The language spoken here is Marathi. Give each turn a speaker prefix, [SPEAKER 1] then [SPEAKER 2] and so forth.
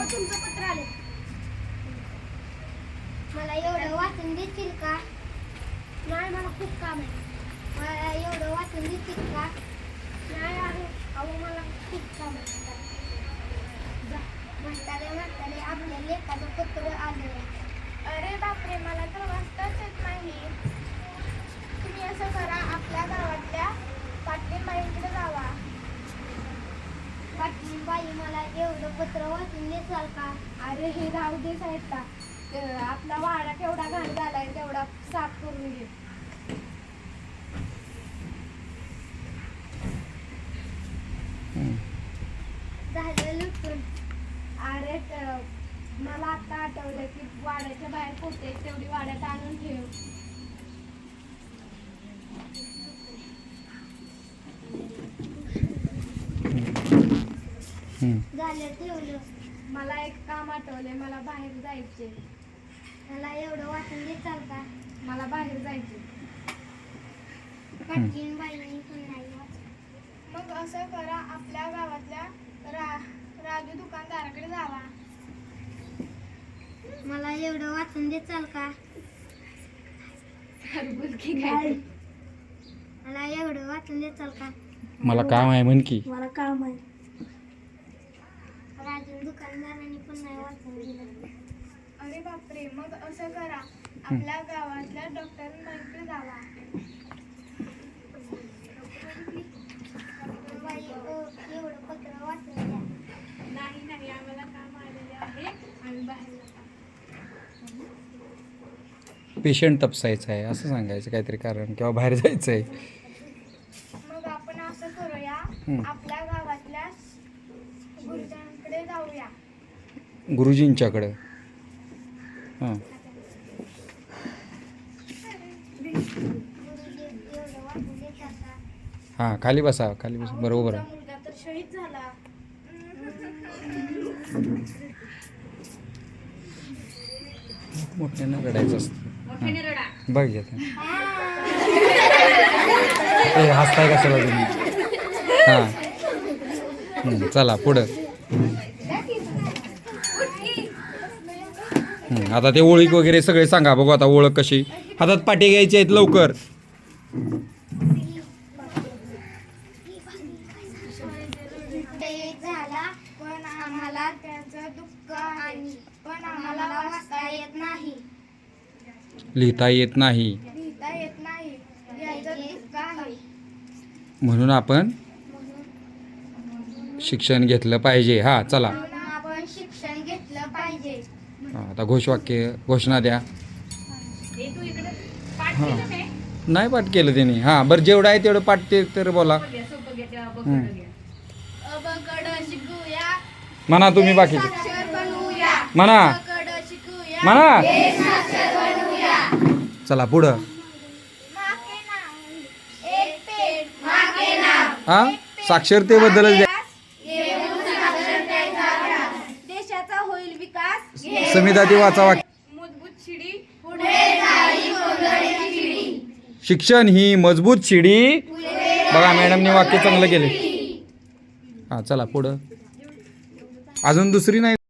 [SPEAKER 1] तुमचं पत्र आले मला एवढं वाचून देतील का? नाही मला खूप काम आहे. मला एवढं वाचून देतील का? नाही अरे अहो मला खूप काम आहे. जा. म्हातारे म्हातारे आपल्या लेखाचं पत्र आलं अरे बापरे मला तर वाचताच येत नाही तुम्ही असं करा आपल्या गावातल्या पाटलीबाईंकडे जावा पाटलीबाई मला एवढं पत्र वाचून देसाल का? अरे हे राहू दे साहेब का आपला वाडा केवढा घाण झालाय तेवढा साफ करून घे. झालं लुटून अरे त- मला आता आठवलं की वाड्याच्या बाहेर पोते तेवढी वाड्यात आणून ठेव. झालं ठेवलं मला एक काम आठवलंय मला बाहेर जायचे मला एवढं वाचून देताल का मला बाहेर जायचे पटकीन बाईंनी पण नाही वाचलं. मग असं करा आपल्या गावातल्या रा राजू दुकानदाराकडे जावा. मला एवढं वाचून देताल का. मला एवढं वाचून देताल का.
[SPEAKER 2] मला काम आहे म्हण की.
[SPEAKER 1] मला काम आहे. दुकानदारांनी पण नाही वाचून दिलं. अरे बापरे मग असं करा. आपल्या गावातल्या डॉक्टरांकडे जावा बाई, एवढं पत्र नाही नाही आम्हाला काम आलेले आहे. आम्ही बाहेर
[SPEAKER 2] पेशंट तपसायचं आहे असं सांगायचं काहीतरी कारण किंवा बाहेर जायचं आहे.
[SPEAKER 1] मग आपण असं करूया. आपल्या जाऊया.
[SPEAKER 2] गुरुजींच्याकडं. हां. हां खाली बसा खाली बसा. बरोबर आहे.
[SPEAKER 1] मुलगा तर शहीद झाला.
[SPEAKER 2] मोठ्यानं रडायचं असतं. बघ घेत ए हसताय कशाला तुम्ही हां चला पुढं. हम्म, आता ते ओळख वगैरे सगळे सांगा बघू आता ओळख कशी. हातात पाठी घ्यायची आहेत लवकर.
[SPEAKER 1] शहीद झाला पण आम्हाला त्याचं दुःख आहे. पण आम्हाला वाचता येत नाही.
[SPEAKER 2] लिहिता येत नाही.
[SPEAKER 1] लिहिता येत नाही. याचं दुःख आहे.
[SPEAKER 2] म्हणून आपण शिक्षण घेतलं पाहिजे. हा चला
[SPEAKER 1] म्हणून आपण शिक्षण घेतलं पाहिजे
[SPEAKER 2] हा, आता घोषवाक्य घोषणा द्या. हां नाही पाठ केलं त्यांनी. हां बरं जेवढं आहे तेवढं पाठ ते तर बोला. हम्म.
[SPEAKER 1] अबकड शिकूया.
[SPEAKER 2] म्हणा तुम्ही बाकीचे
[SPEAKER 1] बनवूया
[SPEAKER 2] म्हणा.
[SPEAKER 1] अबकड शिकूया.
[SPEAKER 2] म्हणा. चला पुढं. हा? साक्षरतेबद्दलच द्या संविधाती वाचा वाक्य.
[SPEAKER 1] मजबूत शिडी. पुढे
[SPEAKER 2] शिक्षण ही मजबूत शिडी. बघा मॅडमने वाक्य चांगलं केले हा चला पुढं. अजून दुसरी नाही?